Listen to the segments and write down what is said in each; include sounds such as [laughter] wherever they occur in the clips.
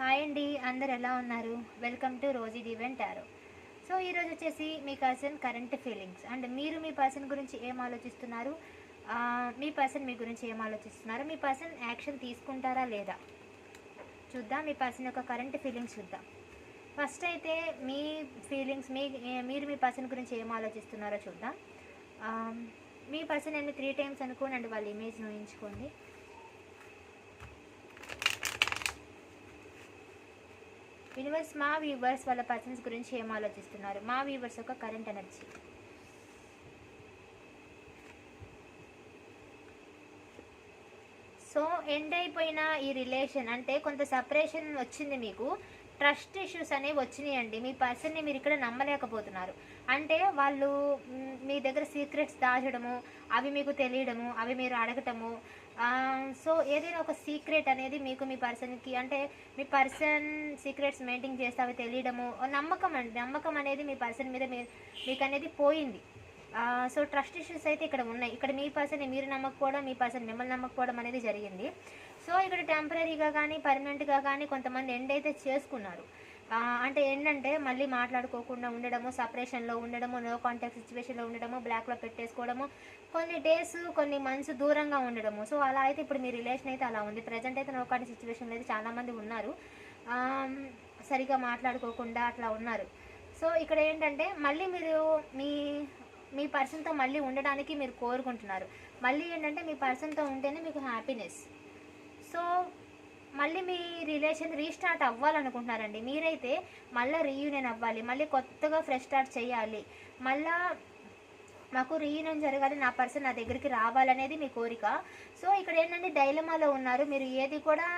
Hi అండి అందరు ఎలా ఉన్నారు? Welcome to Rosie event tarot so ఈరోజు వచ్చేసి మీ పర్సన్ కరెంట్ ఫీలింగ్స్ అండ్ మీరు మీ పర్సన్ గురించి ఏం ఆలోచిస్తున్నారు? మీ పర్సన్ మీ గురించి ఏం ఆలోచిస్తున్నారు? మీ పర్సన్ యాక్షన్ తీసుకుంటారా లేదా? చూద్దాం మీ పర్సన్ యొక్క కరెంట్ ఫీలింగ్స్ చూద్దాం. ఫస్ట్ అయితే మీ ఫీలింగ్స్ మీ మీరు మీ పర్సన్ గురించి ఏం ఆలోచిస్తున్నారో చూద్దాం. మీ పర్సన్ నేను త్రీ టైమ్స్ అనుకోనండి వాళ్ళ ఇమేజ్ ఊహించుకోండి. యూనివర్స్ మా వ్యూవర్స్ వాళ్ళ పర్సన్స్ గురించి ఏం ఆలోచిస్తున్నారు? మా వ్యూవర్స్ యొక్క కరెంట్ ఎనర్జీ సో ఎండ్ అయిపోయిన ఈ రిలేషన్ అంటే కొంత సపరేషన్ వచ్చింది మీకు. ట్రస్ట్ ఇష్యూస్ అనేవి వచ్చినాయండి. మీ పర్సన్ని మీరు ఇక్కడ నమ్మలేకపోతున్నారు. అంటే వాళ్ళు మీ దగ్గర సీక్రెట్స్ దాచడము అవి మీకు తెలియడము అవి మీరు అడగటము సో ఏదైనా ఒక సీక్రెట్ అనేది మీకు మీ పర్సన్కి అంటే మీ పర్సన్ సీక్రెట్స్ మెయింటైన్ చేస్తే అవి తెలియడము నమ్మకం అండి. నమ్మకం అనేది మీ పర్సన్ మీద మీ మీకు అనేది పోయింది సో ట్రస్ట్ ఇష్యూస్ అయితే ఇక్కడ ఉన్నాయి. ఇక్కడ మీ పర్సన్ మీరు నమ్మకపోవడం మీ పర్సన్ మిమ్మల్ని నమ్మకపోవడం అనేది జరిగింది. సో ఇక్కడ టెంపరీగా కానీ పర్మనెంట్గా కానీ కొంతమంది ఎండ్ అయితే చేసుకున్నారు. అంటే ఏంటంటే మళ్ళీ మాట్లాడుకోకుండా ఉండడము సపరేషన్లో ఉండడము నో కాంటాక్ట్ సిచ్యువేషన్లో ఉండడము బ్లాక్లో పెట్టేసుకోవడము కొన్ని డేస్ కొన్ని మంత్స్ దూరంగా ఉండడము. సో అలా అయితే ఇప్పుడు మీ రిలేషన్ అయితే అలా ఉంది. ప్రజెంట్ అయితే నో కాంటాక్ట్ సిచ్యువేషన్లో అయితే చాలామంది ఉన్నారు. సరిగా మాట్లాడుకోకుండా అట్లా ఉన్నారు. సో ఇక్కడ ఏంటంటే మళ్ళీ మీరు మీ మీ పర్సన్తో మళ్ళీ ఉండడానికి మీరు కోరుకుంటున్నారు. మళ్ళీ ఏంటంటే మీ పర్సన్తో ఉంటేనే మీకు హ్యాపీనెస్ సో మళ్ళీ మీ రిలేషన్ రీస్టార్ట్ అవ్వాలనుకుంటున్నారండి. మీరైతే మళ్ళీ రీయూనియన్ అవ్వాలి. మళ్ళీ కొత్తగా ఫ్రెష్ స్టార్ట్ చేయాలి. మళ్ళా మాకు రీయూనియన్ జరగాలి నా పర్సన్ నా దగ్గరికి రావాలనేది మీ కోరిక. సో ఇక్కడ ఏంటంటే డైలమాలో ఉన్నారు. మీరు ఏది కూడా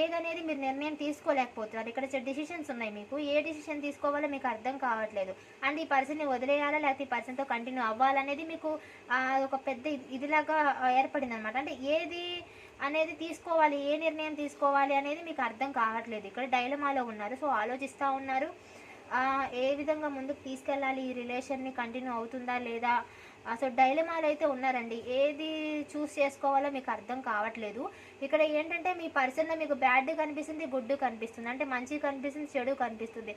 ఏదనేది మీరు నిర్ణయం తీసుకోలేకపోతున్నారు. ఇక్కడ డిసిషన్స్ ఉన్నాయి మీకు. ఏ డిసిషన్ తీసుకోవాలో మీకు అర్థం కావట్లేదు. అండ్ ఈ పర్సన్ని వదిలేయాలా? లేకపోతే ఈ పర్సన్తో కంటిన్యూ అవ్వాలనేది మీకు ఒక పెద్ద ఇదిలాగా ఏర్పడింది అనమాట అంటే ఏది అనేది తీసుకోవాలి ఏ నిర్ణయం తీసుకోవాలి అనేది మీకు అర్థం కావట్లేదు. ఇక్కడ డైలమాలో ఉన్నారు. సో ఆలోచిస్తూ ఉన్నారు. ఏ విధంగా ముందుకు తీసుకెళ్ళాలి? ఈ రిలేషన్ని కంటిన్యూ అవుతుందా లేదా? అసలు డైలమాలో అయితే ఉన్నారండి. ఏది చూస్ చేసుకోవాలో మీకు అర్థం కావట్లేదు. ఇక్కడ ఏంటంటే మీ పర్సన్లో మీకు బ్యాడ్ కనిపిస్తుంది గుడ్ కనిపిస్తుంది. అంటే మంచి కనిపిస్తుంది చెడు కనిపిస్తుంది.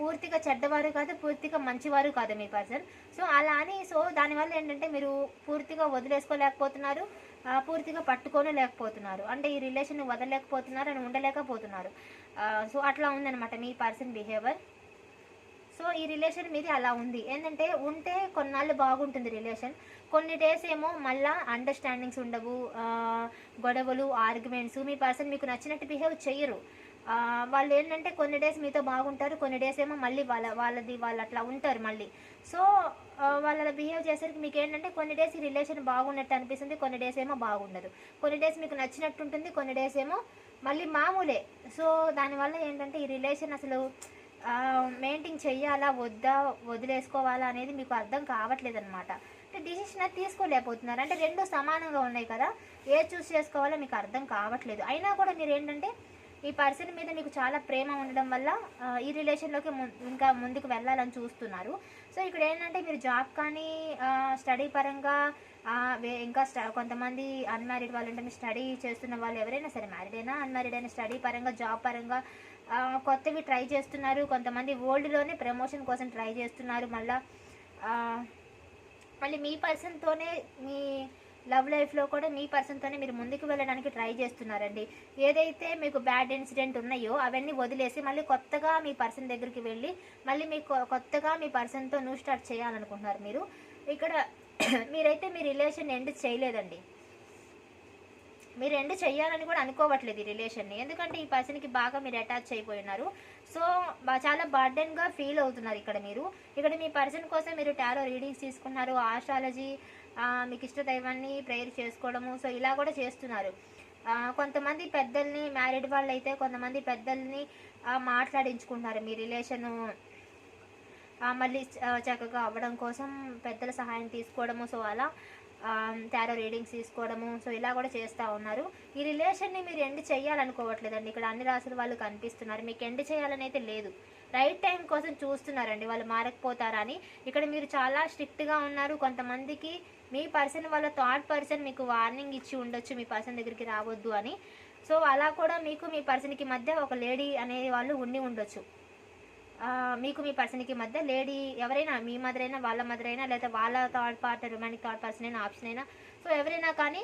పూర్తిగా చెడ్డవారు కాదు పూర్తిగా మంచివారు కాదు మీ పర్సన్ సో అలా అని సో దానివల్ల ఏంటంటే మీరు పూర్తిగా వదిలేసుకోలేకపోతున్నారు పూర్తిగా పట్టుకొని లేకపోతున్నారు అంటే ఈ రిలేషన్ వదలలేకపోతున్నారు అని ఉండలేకపోతున్నారు. సో అట్లా ఉందన్నమాట మీ పర్సన్ బిహేవియర్. సో ఈ రిలేషన్ మీది అలా ఉంది. ఏంటంటే ఉంటే కొన్నాళ్ళు బాగుంటుంది రిలేషన్ కొన్ని డేస్ ఏమో మళ్ళా అండర్స్టాండింగ్స్ ఉండవు. గొడవలు ఆర్గ్యుమెంట్స్ మీ పర్సన్ మీకు నచ్చినట్టు బిహేవ్ చేయరు. వాళ్ళు ఏంటంటే కొన్ని డేస్ మీతో బాగుంటారు కొన్ని డేస్ ఏమో మళ్ళీ వాళ్ళ వాళ్ళది వాళ్ళు అట్లా ఉంటారు మళ్ళీ. సో వాళ్ళ బిహేవ్ చేసరికి మీకు ఏంటంటే కొన్ని డేస్ ఈ రిలేషన్ బాగున్నట్టు అనిపిస్తుంది కొన్ని డేస్ ఏమో బాగుండదు. కొన్ని డేస్ మీకు నచ్చినట్టు ఉంటుంది కొన్ని డేస్ ఏమో మళ్ళీ మామూలే. సో దానివల్ల ఏంటంటే ఈ రిలేషన్ అసలు మెయింటైన్ చెయ్యాలా వద్దా వదిలేసుకోవాలా అనేది మీకు అర్థం కావట్లేదు అనమాట అంటే డిసిషన్ అది తీసుకోలేకపోతున్నారు. అంటే రెండు సమానంగా ఉన్నాయి కదా ఏ చూస్ చేసుకోవాలో మీకు అర్థం కావట్లేదు. అయినా కూడా మీరు ఏంటంటే ఈ పర్సన్ మీద మీకు చాలా ప్రేమ ఉండడం వల్ల ఈ రిలేషన్లోకి ఇంకా ముందుకు వెళ్ళాలని చూస్తున్నారు. సో ఇక్కడ ఏంటంటే మీరు జాబ్ కానీ స్టడీ పరంగా ఇంకా స్ట- కొంతమంది అన్మ్యారీడ్ వాళ్ళు అంటే స్టడీ చేస్తున్న వాళ్ళు ఎవరైనా సరే మ్యారీడ్ అయినా అన్మ్యారీడ్ అయినా స్టడీ పరంగా జాబ్ పరంగా కొత్తవి ట్రై చేస్తున్నారు. కొంతమంది ఓల్డ్లోనే ప్రమోషన్ కోసం ట్రై చేస్తున్నారు. మళ్ళీ మళ్ళీ మీ పర్సన్తోనే మీ లవ్ లైఫ్లో కూడా మీ పర్సన్తోనే మీరు ముందుకు వెళ్ళడానికి ట్రై చేస్తున్నారండి. ఏదైతే మీకు బ్యాడ్ ఇన్సిడెంట్ ఉన్నాయో అవన్నీ వదిలేసి మళ్ళీ కొత్తగా మీ పర్సన్ దగ్గరికి వెళ్ళి మళ్ళీ మీకు కొత్తగా మీ పర్సన్తో న్యూ స్టార్ట్ చేయాలనుకుంటున్నారు మీరు. ఇక్కడ [clears throat] మీరైతే మీ రిలేషన్ ఎండ్ చేయలేదండి. మీరు ఎండ్ చేయాలని కూడా అనుకోవట్లేదు ఈ రిలేషన్ని. ఎందుకంటే ఈ పర్సన్కి బాగా మీరు అటాచ్ అయిపోయి ఉన్నారు సో చాలా బర్డెన్గా ఫీల్ అవుతున్నారు ఇక్కడ మీరు. ఇక్కడ మీ పర్సన్ కోసం మీరు టారో రీడింగ్స్ తీసుకున్నారు ఆస్ట్రాలజీ మీకు ఇష్ట దైవాన్ని ప్రేయర్ చేసుకోవడము. సో ఇలా కూడా చేస్తున్నారు. కొంతమంది పెద్దల్ని మ్యారీడ్ వాళ్ళు అయితే కొంతమంది పెద్దల్ని మాట్లాడించుకుంటున్నారు మీ రిలేషను. మళ్ళీ చక్కగా అవ్వడం కోసం పెద్దల సహాయం తీసుకోవడము. సో అలా టారో రీడింగ్స్ తీసుకోవడము. సో ఇలా కూడా చేస్తూ ఉన్నారు. ఈ రిలేషన్ని మీరు ఎండ్ చేయాలనుకోవట్లేదండి. ఇక్కడ అన్ని రాసులు వాళ్ళు కనిపిస్తున్నారు. మీకు ఎండ్ చేయాలని అయితే లేదు. రైట్ టైం కోసం చూస్తున్నారండి. వాళ్ళు మారకపోతారా అని. ఇక్కడ మీరు చాలా స్ట్రిక్ట్గా ఉన్నారు. కొంతమందికి మీ పర్సన్ వాళ్ళ థర్డ్ పర్సన్ మీకు వార్నింగ్ ఇచ్చి ఉండొచ్చు. మీ పర్సన్ దగ్గరికి రావద్దు అని. సో అలా కూడా మీకు మీ పర్సన్కి మధ్య ఒక లేడీ అనే వాళ్ళు ఉండి ఉండొచ్చు. మీకు మీ పర్సన్కి మధ్య లేడీ ఎవరైనా మీ మదర్ అయినా వాళ్ళ మదర్ అయినా లేదా వాళ్ళ third part romantic third person అయినా ఆప్షన్ అయినా సో ఎవరైనా కానీ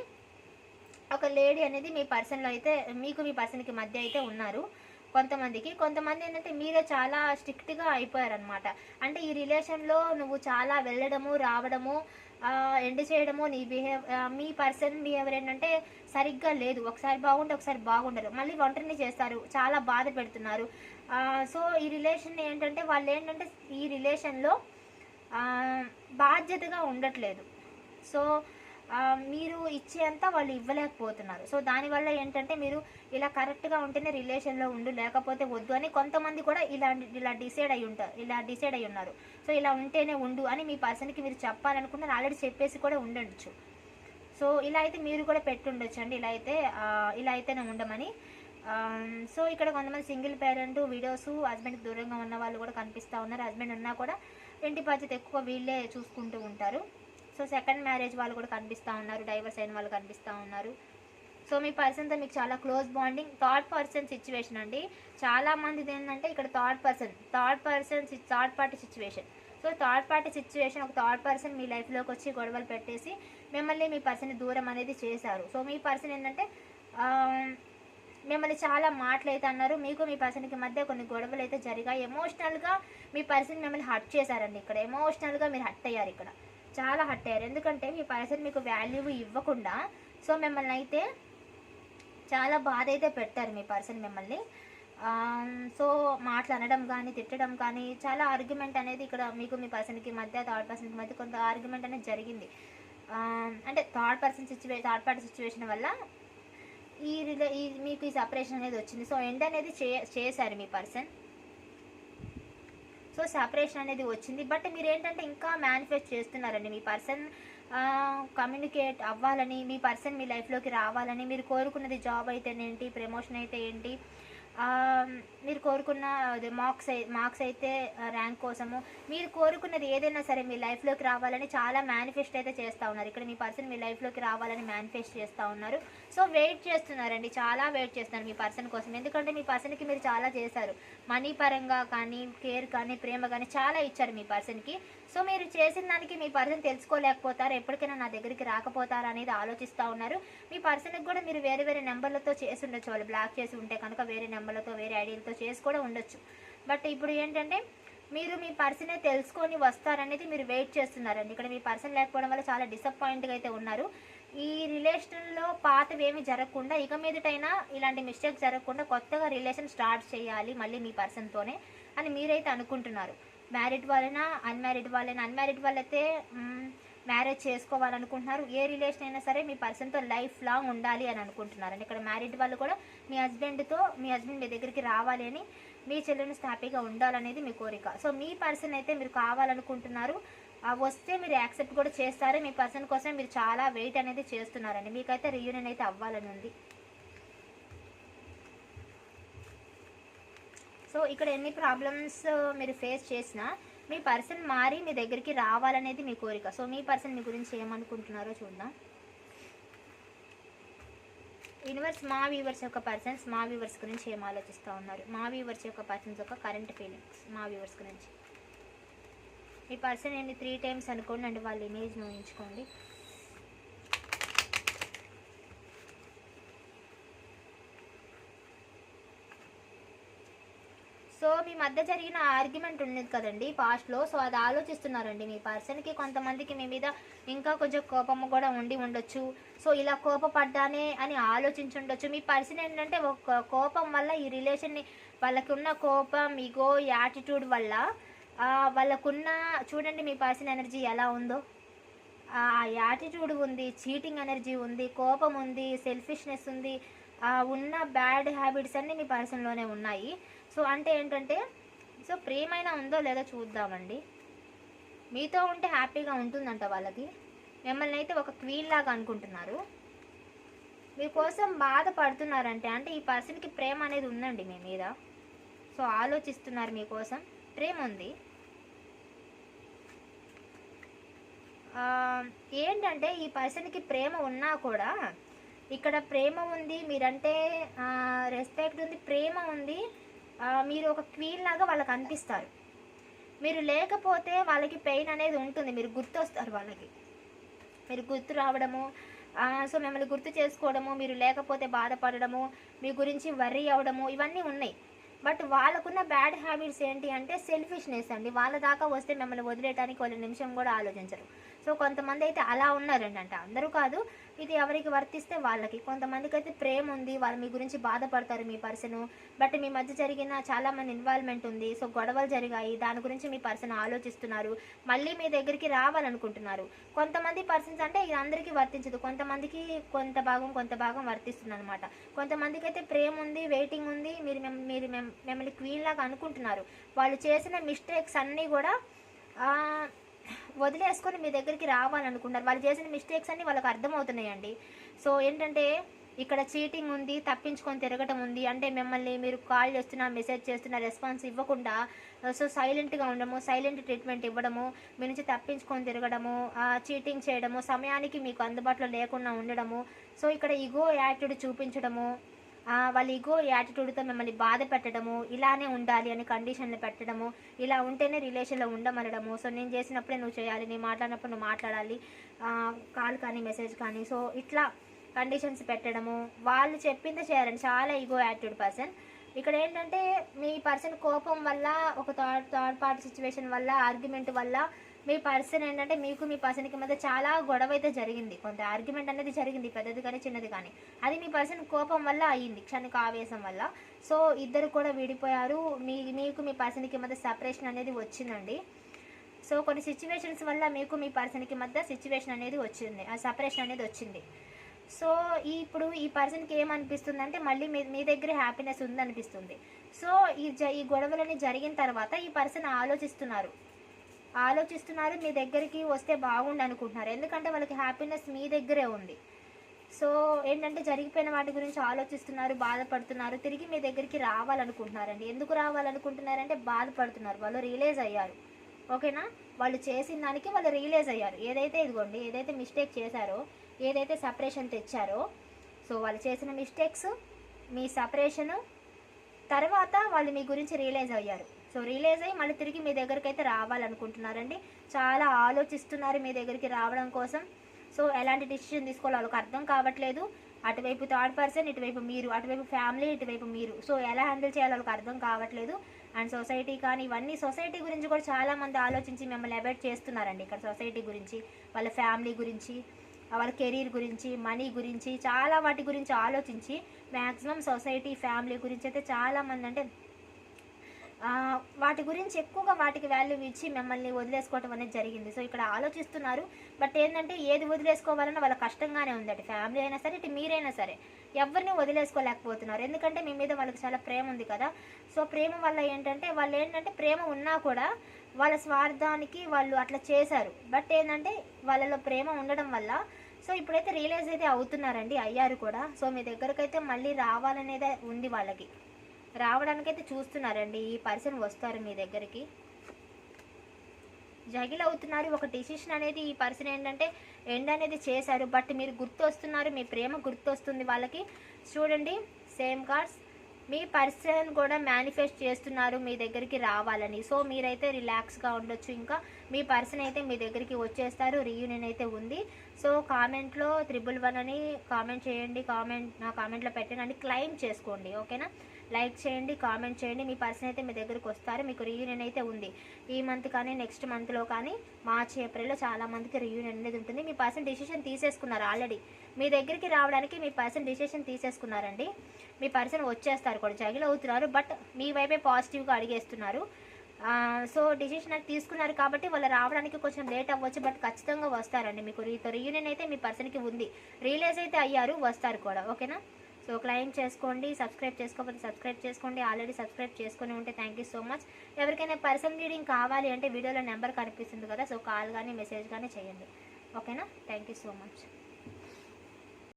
ఒక లేడీ అనేది మీ పర్సన్లో అయితే మీకు మీ పర్సన్కి మధ్య అయితే ఉన్నారు కొంతమందికి. కొంతమంది ఏంటంటే మీరే చాలా స్ట్రిక్ట్గా అయిపోయారనమాట అంటే ఈ రిలేషన్లో నువ్వు చాలా వెళ్ళడము రావడము ఎండ్ చేయడము నీ బిహేవ్ మీ పర్సన్ బిహేవియర్ ఏంటంటే సరిగ్గా లేదు. ఒకసారి బాగుంటే ఒకసారి బాగుండరు. మళ్ళీ ఒంటరిని చేస్తారు. చాలా బాధ పెడుతున్నారు. సో ఈ రిలేషన్ ఏంటంటే వాళ్ళు ఏంటంటే ఈ రిలేషన్లో బాధ్యతగా ఉండట్లేదు. సో మీరు ఇచ్చేంత వాళ్ళు ఇవ్వలేకపోతున్నారు. సో దానివల్ల ఏంటంటే మీరు ఇలా కరెక్ట్గా ఉంటేనే రిలేషన్లో ఉండు లేకపోతే వద్దు అని కొంతమంది కూడా ఇలా ఇలా డిసైడ్ అయి ఉంటారు ఇలా డిసైడ్ అయి ఉన్నారు. సో ఇలా ఉంటేనే ఉండు అని మీ పర్సన్కి మీరు చెప్పాలనుకున్నారు ఆల్రెడీ చెప్పేసి కూడా ఉండొచ్చు. సో ఇలా అయితే మీరు కూడా పెట్టుండొచ్చు అండి ఇలా అయితే ఇలా అయితేనే ఉండమని. సో ఇక్కడ కొంతమంది సింగిల్ పేరెంట్ వీడియోస్ హస్బెండ్కి దూరంగా ఉన్న వాళ్ళు కూడా కనిపిస్తూ ఉన్నారు. హస్బెండ్ ఉన్నా కూడా ఇంటి బాధ్యత ఎక్కువ వీళ్ళే చూసుకుంటూ ఉంటారు. సో సెకండ్ మ్యారేజ్ వాళ్ళు కూడా కనిపిస్తూ ఉన్నారు డైవర్స్ అయిన వాళ్ళు కనిపిస్తూ ఉన్నారు. సో మీ పర్సన్తో మీకు చాలా close bonding third person situation అండి. చాలామందిది ఏంటంటే ఇక్కడ third person third person third party situation. So third party situation ఒక థర్డ్ పర్సన్ మీ లైఫ్లోకి వచ్చి గొడవలు పెట్టేసి మిమ్మల్ని మీ పర్సన్ దూరం అనేది చేశారు. సో మీ పర్సన్ ఏంటంటే మిమ్మల్ని చాలా మాటలు అయితే అన్నారు. మీకు మీ పర్సన్కి మధ్య కొన్ని గొడవలు అయితే జరిగాయి. ఎమోషనల్గా మీ పర్సన్ మిమ్మల్ని హర్ట్ చేశారండి ఇక్కడ. ఎమోషనల్గా మీరు హట్ అయ్యారు ఇక్కడ. చాలా హట్టారు ఎందుకంటే మీ పర్సన్ మీకు వాల్యూ ఇవ్వకుండా సో మిమ్మల్ని అయితే చాలా బాధ అయితే పెట్టారు మీ పర్సన్ మిమ్మల్ని. సో మాటలు అనడం కానీ తిట్టడం కానీ చాలా ఆర్గ్యుమెంట్ అనేది ఇక్కడ మీకు మీ పర్సన్కి మధ్య థర్డ్ పర్సన్కి మధ్య కొంత ఆర్గ్యుమెంట్ అనేది జరిగింది. అంటే థర్డ్ పర్సన్ సిచ్యువే థర్డ్ పార్టీ సిచ్యువేషన్ వల్ల ఈ రిలే ఈ మీకు ఈ సపరేషన్ అనేది వచ్చింది. సో ఎండ్ అనేది చే చేశారు మీ పర్సన్. సో సపరేషన్ అనేది వచ్చింది. బట్ మీరు ఏంటంటే ఇంకా మేనిఫెస్ట్ చేస్తున్నారండి. మీ పర్సన్ కమ్యూనికేట్ అవ్వాలని మీ పర్సన్ మీ లైఫ్లోకి రావాలని మీరు కోరుకున్నది జాబ్ అయితేనేంటి ప్రమోషన్ అయితే ఏంటి మీరు కోరుకున్న మార్క్స్ మార్క్స్ అయితే ర్యాంక్ కోసము మీరు కోరుకున్నది ఏదైనా సరే మీ లైఫ్లోకి రావాలని చాలా మేనిఫెస్ట్ అయితే చేస్తూ ఉన్నారు. ఇక్కడ మీ పర్సన్ మీ లైఫ్లోకి రావాలని మేనిఫెస్ట్ చేస్తూ ఉన్నారు. సో వెయిట్ చేస్తున్నారండి. చాలా వెయిట్ చేస్తున్నారు మీ పర్సన్ కోసం. ఎందుకంటే మీ పర్సన్కి మీరు చాలా చేశారు. మనీ పరంగా కానీ కేర్ కానీ ప్రేమ కానీ చాలా ఇచ్చారు మీ పర్సన్కి సో మీరు చేసిన దానికి మీ పర్సన్ తెలుసుకోలేకపోతారు. ఎప్పటికైనా నా దగ్గరికి రాకపోతారా అనేది ఆలోచిస్తూ ఉన్నారు. మీ పర్సన్కి కూడా మీరు వేరే వేరే నెంబర్లతో చేసి ఉండొచ్చు. వాళ్ళు బ్లాక్ చేసి ఉంటే కనుక వేరే నెంబర్లతో వేరే ఐడియాలతో చేసి కూడా ఉండొచ్చు. బట్ ఇప్పుడు ఏంటంటే మీరు మీ పర్సనే తెలుసుకొని వస్తారనేది మీరు వెయిట్ చేస్తున్నారండి. ఇక్కడ మీ పర్సన్ లేకపోవడం వల్ల చాలా డిసప్పాయింట్గా అయితే ఉన్నారు. ఈ రిలేషన్లో పాతవి ఏమి జరగకుండా ఇక మీదటైనా ఇలాంటి మిస్టేక్ జరగకుండా కొత్తగా రిలేషన్ స్టార్ట్ చేయాలి మళ్ళీ మీ పర్సన్తోనే అని మీరైతే అనుకుంటున్నారు. మ్యారీడ్ వాళ్ళైనా అన్మ్యారీడ్ వాళ్ళైనా అన్మ్యారీడ్ వాళ్ళైతే మ్యారేజ్ చేసుకోవాలనుకుంటున్నారు. ఏ రిలేషన్ అయినా సరే మీ పర్సన్తో లైఫ్ లాంగ్ ఉండాలి అని అనుకుంటున్నారు ఇక్కడ మ్యారీడ్ వాళ్ళు కూడా మీ హస్బెండ్తో మీ హస్బెండ్ మీ దగ్గరికి రావాలి అని మీ చెల్లెని హ్యాపీగా ఉండాలనేది మీ కోరిక. సో మీ పర్సన్ అయితే మీరు కావాలనుకుంటున్నారు. వస్తే మీరు యాక్సెప్ట్ కూడా చేస్తారు. మీ పర్సన్ కోసం మీరు చాలా వెయిట్ అనేది చేస్తున్నారండి. మీకైతే రీయూనియన్ అయితే అవ్వాలని ఉంది. సో ఇక్కడ ఎన్ని ప్రాబ్లమ్స్ uh, మీరు ఫేస్ చేసినా మీ పర్సన్ మారి మీ దగ్గరికి రావాలనేది మీ కోరిక. సో మీ పర్సన్ మీ గురించి ఏమనుకుంటున్నారో చూద్దాం. యూనివర్స్ మా వ్యూవర్స్ యొక్క పర్సన్స్ మా వ్యూవర్స్ గురించి ఏం ఆలోచిస్తూ ఉన్నారు? మా వ్యూవర్స్ యొక్క పర్సన్స్ యొక్క కరెంట్ ఫీలింగ్స్ మా వ్యూవర్స్ గురించి. మీ పర్సన్ ఏంటి త్రీ టైమ్స్ అనుకోండి అండి వాళ్ళ ఇమేజ్ ఊహించుకోండి. సో మీ మధ్య జరిగిన ఆర్గ్యుమెంట్ ఉండేది కదండి పాస్ట్లో సో అది ఆలోచిస్తున్నారండి మీ పర్సన్కి కొంతమందికి మీ మీద ఇంకా కొంచెం కోపం కూడా ఉండి ఉండొచ్చు. సో ఇలా కోపపడ్డానే అని ఆలోచించి ఉండొచ్చు. మీ పర్సన్ ఏంటంటే ఒక కోపం వల్ల ఈ రిలేషన్ని వాళ్ళకున్న కోపం ఇగో యాటిట్యూడ్ వల్ల వాళ్ళకున్న చూడండి మీ పర్సన్ ఎనర్జీ ఎలా ఉందో. ఆ యాటిట్యూడ్ ఉంది చీటింగ్ ఎనర్జీ ఉంది కోపం ఉంది సెల్ఫిష్నెస్ ఉంది. ఉన్న బ్యాడ్ హ్యాబిట్స్ అన్నీ మీ పర్సన్లోనే ఉన్నాయి. సో అంటే ఏంటంటే సో ప్రేమైనా ఉందో లేదో చూద్దామండి. మీతో ఉంటే హ్యాపీగా ఉంటుందంట వాళ్ళకి మిమ్మల్ని అయితే ఒక క్వీన్ లాగా అనుకుంటున్నారు. మీకోసం బాధపడుతున్నారంటే అంటే ఈ పర్సన్కి ప్రేమ అనేది ఉందండి మీ మీద. సో ఆలోచిస్తున్నారు మీకోసం ప్రేమ ఉంది. ఏంటంటే ఈ పర్సన్కి ప్రేమ ఉన్నా కూడా ఇక్కడ ప్రేమ ఉంది మీరంటే రెస్పెక్ట్ ఉంది ప్రేమ ఉంది మీరు ఒక క్వీన్ లాగా వాళ్ళకి అనిపిస్తారు. మీరు లేకపోతే వాళ్ళకి పెయిన్ అనేది ఉంటుంది. మీరు గుర్తొస్తారు వాళ్ళకి. మీరు గుర్తు రావడము సో మిమ్మల్ని గుర్తు చేసుకోవడము మీరు లేకపోతే బాధపడడము మీ గురించి వర్రీ అవ్వడము ఇవన్నీ ఉన్నాయి. బట్ వాళ్ళకున్న బ్యాడ్ హ్యాబిట్స్ ఏంటి అంటే సెల్ఫిష్నెస్ అండి. వాళ్ళ దాకా వస్తే మిమ్మల్ని వదిలేయడానికి వాళ్ళ నిమిషం కూడా ఆలోచించరు. సో కొంతమంది అయితే అలా ఉన్నారండి అంటే అందరూ కాదు ఇది ఎవరికి వర్తిస్తే వాళ్ళకి. కొంతమందికి అయితే ప్రేమ ఉంది వాళ్ళు మీ గురించి బాధపడతారు మీ పర్సన్. బట్ మీ మధ్య జరిగిన చాలా మంది ఇన్వాల్వ్మెంట్ ఉంది. సో గొడవలు జరిగాయి. దాని గురించి మీ పర్సన్ ఆలోచిస్తున్నారు. మళ్ళీ మీ దగ్గరికి రావాలనుకుంటున్నారు. కొంతమంది పర్సన్స్ అంటే ఇది అందరికీ వర్తించదు. కొంతమందికి కొంత భాగం కొంత భాగం వర్తిస్తుంది అనమాట కొంతమందికి అయితే ప్రేమ ఉంది వెయిటింగ్ ఉంది. మీరు మీరు మిమ్మల్ని క్వీన్ లాగా అనుకుంటున్నారు. వాళ్ళు చేసిన మిస్టేక్స్ అన్నీ కూడా వదిలేసుకొని మీ దగ్గరికి రావాలనుకున్నారు వాళ్ళు చేసిన మిస్టేక్స్ అన్నీ వాళ్ళకి అర్థమవుతున్నాయండి. సో ఏంటంటే ఇక్కడ చీటింగ్ ఉంది తప్పించుకొని తిరగటం ఉంది అంటే మిమ్మల్ని మీరు కాల్ చేస్తున్నా మెసేజ్ చేస్తున్నా రెస్పాన్స్ ఇవ్వకుండా సో సైలెంట్గా ఉండడము సైలెంట్ ట్రీట్మెంట్ ఇవ్వడము మీ నుంచి తప్పించుకొని తిరగడము చీటింగ్ చేయడము సమయానికి మీకు అందుబాటులో లేకుండా ఉండడము సో ఇక్కడ ఇగో యాటిట్యూడ్ చూపించడము వాళ్ళ ఇగో యాటిట్యూడ్తో మిమ్మల్ని బాధ పెట్టడము ఇలానే ఉండాలి అని కండిషన్లు పెట్టడము ఇలా ఉంటేనే రిలేషన్లో ఉండమనడము. సో నేను చేసినప్పుడే నువ్వు చేయాలి నేను మాట్లాడినప్పుడు నువ్వు మాట్లాడాలి కాల్ కానీ మెసేజ్ కానీ. సో ఇట్లా కండిషన్స్ పెట్టడము. వాళ్ళు చెప్పిందే చేయాలని చాలా ఈగో యాటిట్యూడ్ పర్సన్ ఇక్కడ ఏంటంటే మీ పర్సన్ కోపం వల్ల ఒక థర్డ్ థర్డ్ పార్టీ సిచ్యువేషన్ వల్ల ఆర్గ్యుమెంట్ వల్ల మీ పర్సన్ ఏంటంటే మీకు మీ పర్సన్కి మధ్య చాలా గొడవ అయితే జరిగింది. కొంత ఆర్గ్యుమెంట్ అనేది జరిగింది పెద్దది కానీ చిన్నది కానీ. అది మీ పర్సన్ కోపం వల్ల అయ్యింది క్షణిక ఆవేశం వల్ల. సో ఇద్దరు కూడా విడిపోయారు. మీ మీకు మీ పర్సన్కి మధ్య సపరేషన్ అనేది వచ్చిందండి. సో కొన్ని సిచ్యువేషన్స్ వల్ల మీకు మీ పర్సన్కి మధ్య సిచ్యువేషన్ అనేది వచ్చింది. ఆ సపరేషన్ అనేది వచ్చింది. సో ఇప్పుడు ఈ పర్సన్కి ఏమనిపిస్తుంది అంటే మళ్ళీ మీ మీ దగ్గర హ్యాపీనెస్ ఉందనిపిస్తుంది. సో ఈ జ ఈ గొడవలని జరిగిన తర్వాత ఈ పర్సన్ ఆలోచిస్తున్నారు. ఆలోచిస్తున్నారు మీ దగ్గరికి వస్తే బాగుండు అనుకుంటున్నారు ఎందుకంటే వాళ్ళకి హ్యాపీనెస్ మీ దగ్గరే ఉంది. సో ఏంటంటే జరిగిపోయిన వాటి గురించి ఆలోచిస్తున్నారు బాధపడుతున్నారు తిరిగి మీ దగ్గరికి రావాలనుకుంటున్నారండి. ఎందుకు రావాలనుకుంటున్నారంటే బాధపడుతున్నారు. వాళ్ళు రియలైజ్ అయ్యారు. ఓకేనా? వాళ్ళు చేసిన దానికి వాళ్ళు రియలైజ్ అయ్యారు. ఏదైతే ఇదిగోండి ఏదైతే మిస్టేక్ చేశారో ఏదైతే సపరేషన్ తెచ్చారో సో వాళ్ళు చేసిన మిస్టేక్స్ మీ సపరేషను తర్వాత వాళ్ళు మీ గురించి రియలైజ్ అయ్యారు. సో రిలీజ్ అయ్యి మళ్ళీ తిరిగి మీ దగ్గరికి అయితే రావాలనుకుంటున్నారండి. చాలా ఆలోచిస్తున్నారు మీ దగ్గరికి రావడం కోసం. సో ఎలాంటి డిసిషన్ తీసుకోవాలో వాళ్ళకి అర్థం కావట్లేదు. అటువైపు థర్డ్ పర్సన్ ఇటువైపు మీరు అటువైపు ఫ్యామిలీ ఇటువైపు మీరు. సో ఎలా హ్యాండిల్ చేయాలో వాళ్ళకి అర్థం కావట్లేదు. అండ్ సొసైటీ కానీ ఇవన్నీ సొసైటీ గురించి కూడా చాలామంది ఆలోచించి మిమ్మల్ని అవాయిడ్ చేస్తున్నారండి ఇక్కడ సొసైటీ గురించి వాళ్ళ ఫ్యామిలీ గురించి వాళ్ళ కెరీర్ గురించి మనీ గురించి చాలా వాటి గురించి ఆలోచించి మ్యాక్సిమం సొసైటీ ఫ్యామిలీ గురించి అయితే చాలామంది అంటే వాటి గురించి ఎక్కువగా వాటికి వాల్యూ ఇచ్చి మిమ్మల్ని వదిలేసుకోవటం అనేది జరిగింది. సో ఇక్కడ ఆలోచిస్తున్నారు. బట్ ఏంటంటే ఏది వదిలేసుకోవాలన్నా వాళ్ళ కష్టంగానే ఉందట. ఫ్యామిలీ అయినా సరే ఇటు మీరైనా సరే ఎవరిని వదిలేసుకోలేకపోతున్నారు. ఎందుకంటే మీ మీద వాళ్ళకి చాలా ప్రేమ ఉంది కదా. సో ప్రేమ వల్ల ఏంటంటే వాళ్ళు ఏంటంటే ప్రేమ ఉన్నా కూడా వాళ్ళ స్వార్థానికి వాళ్ళు అట్లా చేశారు. బట్ ఏంటంటే వాళ్ళలో ప్రేమ ఉండడం వల్ల సో ఇప్పుడైతే రియలైజ్ అయితే అవుతున్నారండి అయ్యారు కూడా. సో మీ దగ్గరకైతే మళ్ళీ రావాలనేదే ఉంది వాళ్ళకి. రావడానికైతే చూస్తున్నారండి. ఈ పర్సన్ వస్తారు మీ దగ్గరికి. జగిల్ అవుతున్నారు. ఒక డిసిషన్ అనేది ఈ పర్సన్ ఏంటంటే ఎండ్ అనేది చేశారు. బట్ మీరు గుర్తొస్తున్నారు మీ ప్రేమ గుర్తొస్తుంది వాళ్ళకి. చూడండి సేమ్ కార్డ్స్ మీ పర్సన్ కూడా మేనిఫెస్ట్ చేస్తున్నారు మీ దగ్గరికి రావాలని. సో మీరైతే రిలాక్స్గా ఉండొచ్చు. ఇంకా మీ పర్సన్ అయితే మీ దగ్గరికి వచ్చేస్తారు. రీయూనియన్ అయితే ఉంది. సో కామెంట్లో త్రిబుల్ వన్ అని కామెంట్ చేయండి. కామెంట్ నా కామెంట్లో పెట్టండి. అని క్లెయిమ్ చేసుకోండి. ఓకేనా లైక్ చేయండి కామెంట్ చేయండి. మీ పర్సన్ అయితే మీ దగ్గరికి వస్తారు. మీకు రీయూనియన్ అయితే ఉంది. ఈ మంత్ కానీ నెక్స్ట్ మంత్లో కానీ మార్చి ఏప్రిల్లో చాలా మందికి రీయూనియన్ అనేది ఉంటుంది. మీ పర్సన్ డిసిషన్ తీసేసుకున్నారు ఆల్రెడీ మీ దగ్గరికి రావడానికి మీ పర్సన్ డిసిషన్ తీసేసుకున్నారండి. మీ పర్సన్ వచ్చేస్తారు కూడా జగిల్ అవుతున్నారు. బట్ మీ వైపే పాజిటివ్గా అడిగేస్తున్నారు. సో డిసిషన్ అది తీసుకున్నారు కాబట్టి వాళ్ళు రావడానికి కొంచెం లేట్ అవ్వచ్చు. బట్ ఖచ్చితంగా వస్తారండి. మీకు రీతో రీయూనియన్ అయితే మీ పర్సన్కి ఉంది. రియలైజ్ అయితే అయ్యారు వస్తారు కూడా. ఓకేనా సో క్లైమ్ చేసుకోండి సబ్స్క్రైబ్ చేసుకోకపోతే సబ్స్క్రైబ్ చేసుకోండి ఆల్రెడీ సబ్స్క్రైబ్ చేసుకొని ఉంటే థ్యాంక్ యూ సో మచ్ ఎవరికైనా పర్సన్ రీడింగ్ కావాలి అంటే వీడియోలో నెంబర్ కనిపిస్తుంది కదా సో కాల్ కానీ మెసేజ్ కానీ చేయండి. ఓకేనా? Thank you so much